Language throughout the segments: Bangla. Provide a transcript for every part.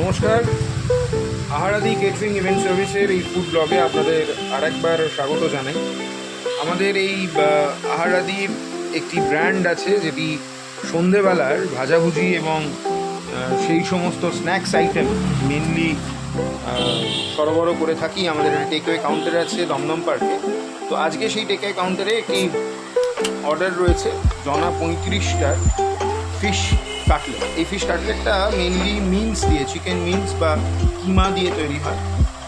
নমস্কার। আহারাদি কেটারিং ইভেন্ট সার্ভিসের এই ফুড ব্লগে আপনাদের আরেকবার স্বাগত জানাই। আমাদের এই আহারাদির একটি ব্র্যান্ড আছে যেটি সন্ধেবেলার ভাজাভুজি এবং সেই সমস্ত স্ন্যাক্স আইটেম মেনলি সরবরাহ করে থাকি আমাদের টেকওয়ে কাউন্টার আছে দমদম পার্কে তো আজকে সেই টেকওয়ে কাউন্টারে একটি অর্ডার রয়েছে, জনা পঁয়ত্রিশটার ফিশ কাটলেট এই ফিশ কাটলেটটা মেনলি মিন্স দিয়ে চিকেন মিন্স বা কিমা দিয়ে তৈরি হয়।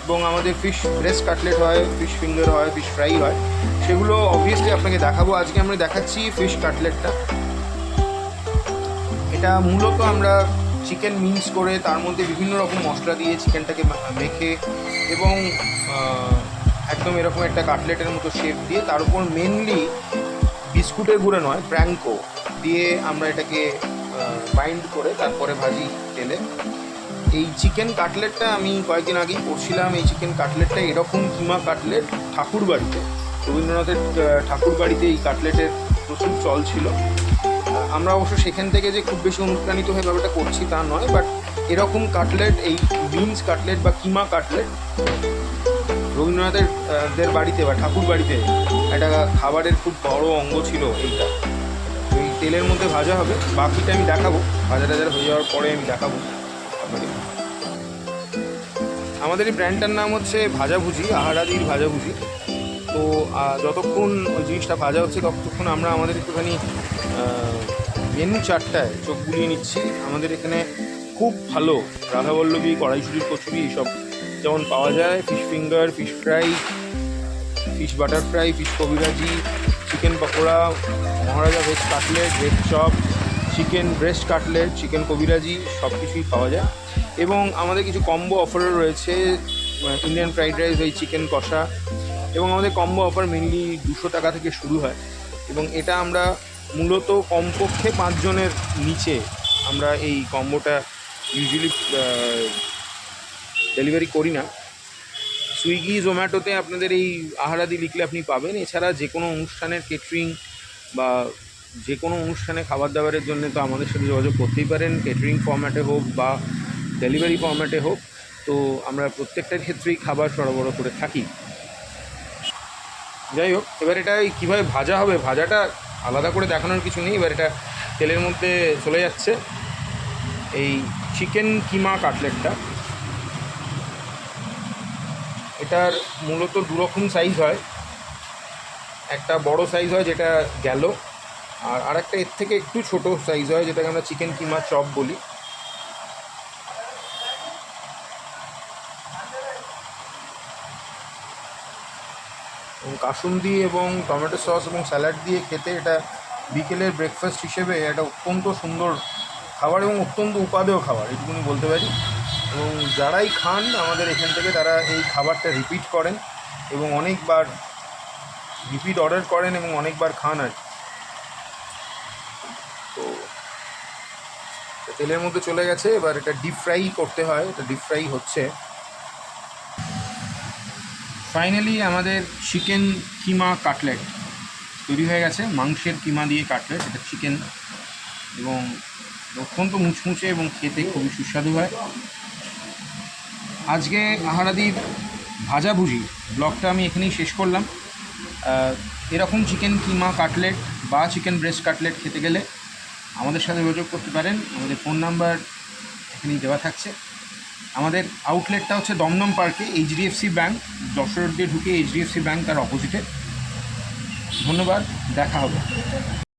এবং আমাদের ফিশ ব্রেস্ট কাটলেট হয় ফিশ ফিঙ্গার হয় ফিশ ফ্রাই হয়। সেগুলো অবভিয়াসলি আপনাকে দেখাবো। আজকে আমরা দেখাচ্ছি ফিশ কাটলেটটা এটা মূলত আমরা চিকেন মিক্স করে তার মধ্যে বিভিন্ন রকম মশলা দিয়ে চিকেনটাকে মেখে এবং একদম এরকম একটা কাটলেটের মতো শেপ দিয়ে তার উপর মেনলি বিস্কুটের গুঁড়ো নয় প্র্যাঙ্কো দিয়ে আমরা এটাকে বাইন্ড করে তারপরে ভাজি তেলে। এই চিকেন কাটলেটটা আমি কয়েকদিন আগেই পড়ছিলাম এই চিকেন কাটলেটটা এরকম কিমা কাটলেট ঠাকুর বাড়িতে। রবীন্দ্রনাথের ঠাকুর বাড়িতে এই কাটলেটের প্রচুর চল ছিল। আমরা অবশ্য সেখান থেকে যে খুব বেশি অনুপ্রাণিত হয়ে ব্যাপারটা করছি তা নয় বাট এরকম কাটলেট এই বিনস কাটলেট বা কিমা কাটলেট রবীন্দ্রনাথের দের বাড়িতে বা ঠাকুর বাড়িতে একটা খাবারের খুব বড় অঙ্গ ছিল এইটা। তেলের মধ্যে ভাজা হবে, বাকিটা আমি দেখাবো। ভাজা টাজা হয়ে যাওয়ার পরে আমি দেখাবো। আমাদের এই ব্র্যান্ডটার নাম হচ্ছে ভাজাভুজি আহারাদির ভাজাভুজি তো যতক্ষণ ওই জিনিসটা ভাজা হচ্ছে, ততক্ষণ আমরা আমাদের একটুখানি মেনু চারটায় চোখ বুলিয়ে নিচ্ছি। আমাদের এখানে খুব ভালো রাধাবল্লভী কড়াইশুটির কচুরি এইসব যেমন পাওয়া যায়। Fish finger, fish fry, fish butter fry, fish kabiraji chicken pakora, maharaja veg cutlet, veg chop, chicken breast cutlet, chicken kabiraji সব কিছুই পাওয়া যায়। এবং আমাদের কিছু কম্বো অফারও রয়েছে ইন্ডিয়ান ফ্রাইড রাইস ওই চিকেন কষা। এবং আমাদের কম্বো অফার মেনলি দুশো টাকা থেকে শুরু হয়। এবং এটা আমরা মূলত কমপক্ষে পাঁচজনের নিচে আমরা এই কম্বোটা ইউজুয়ালি ডেলিভারি করি না। সুইগি, জোম্যাটোতে আপনাদের এই আহারাদি লিখলে আপনি পাবেন। এছাড়া যে কোনো অনুষ্ঠানের কেটারিং বা যে কোনো অনুষ্ঠানে খাবার দাবারের জন্য তো আমাদের সাথে যোগাযোগ করতেই পারেন। কেটারিং ফর্ম্যাটে হোক বা ডেলিভারি ফর্ম্যাটে হোক, তো আমরা প্রত্যেকটার ক্ষেত্রেই খাবার সরবরাহ করে থাকি। যাই হোক, এবার এটা কীভাবে ভাজা হবে? ভাজাটা আলাদা করে দেখানোর কিছু নেই। এবার এটা তেলের মধ্যে চলে যাচ্ছে। এই চিকেন কিমা কাটলেটটা এটার মূলত দুরকম সাইজ হয়। একটা বড় সাইজ হয় যেটা গেল, আর আরেকটা এর থেকে একটু ছোট সাইজ হয় যেটাকে আমরা চিকেন কিমা চপ বলি। এবং কাসুন্দি এবং টমেটো সস এবং স্যালাড দিয়ে খেতে এটা বিকেলের ব্রেকফাস্ট হিসেবে এটা অত্যন্ত সুন্দর খাবার এবং অত্যন্ত উপাদেয় খাবার এটুকুনি বলতে পারি। এবং যারাই খান, আমাদের এখান থেকে তারা এই খাবারটা রিপিট করেন এবং অনেকবার রিপিট অর্ডার করেন এবং অনেকবার খান আর। তো তেলের মধ্যে চলে গেছে, এবার এটা ডিপ ফ্রাই করতে হয়, এটা ডিপ ফ্রাই হচ্ছে ফাইনালি আমাদের চিকেন কিমা কাটলেট তৈরি হয়ে গেছে, মাংসের কিমা দিয়ে কাটলেট এটা চিকেন এবং অত্যন্ত মুচমুচে এবং খেতে খুবই সুস্বাদু হয় আজকে আহারাদির ভাজাভুজি ব্লগটা আমি এখানেই শেষ করলাম। এরকম চিকেন কিমা কাটলেট বা চিকেন ব্রেস্ট কাটলেট খেতে গেলে আমাদের সাথে যোগাযোগ করতে পারেন। আমাদের ফোন নাম্বার এখানেই দেওয়া থাকছে। আমাদের আউটলেটটা হচ্ছে দমদম পার্কে এইচডিএফসি ব্যাঙ্ক যশোর দিয়ে ঢুকে এইচডিএফসি ব্যাঙ্ক তার অপোজিটে ধন্যবাদ, দেখা হবে।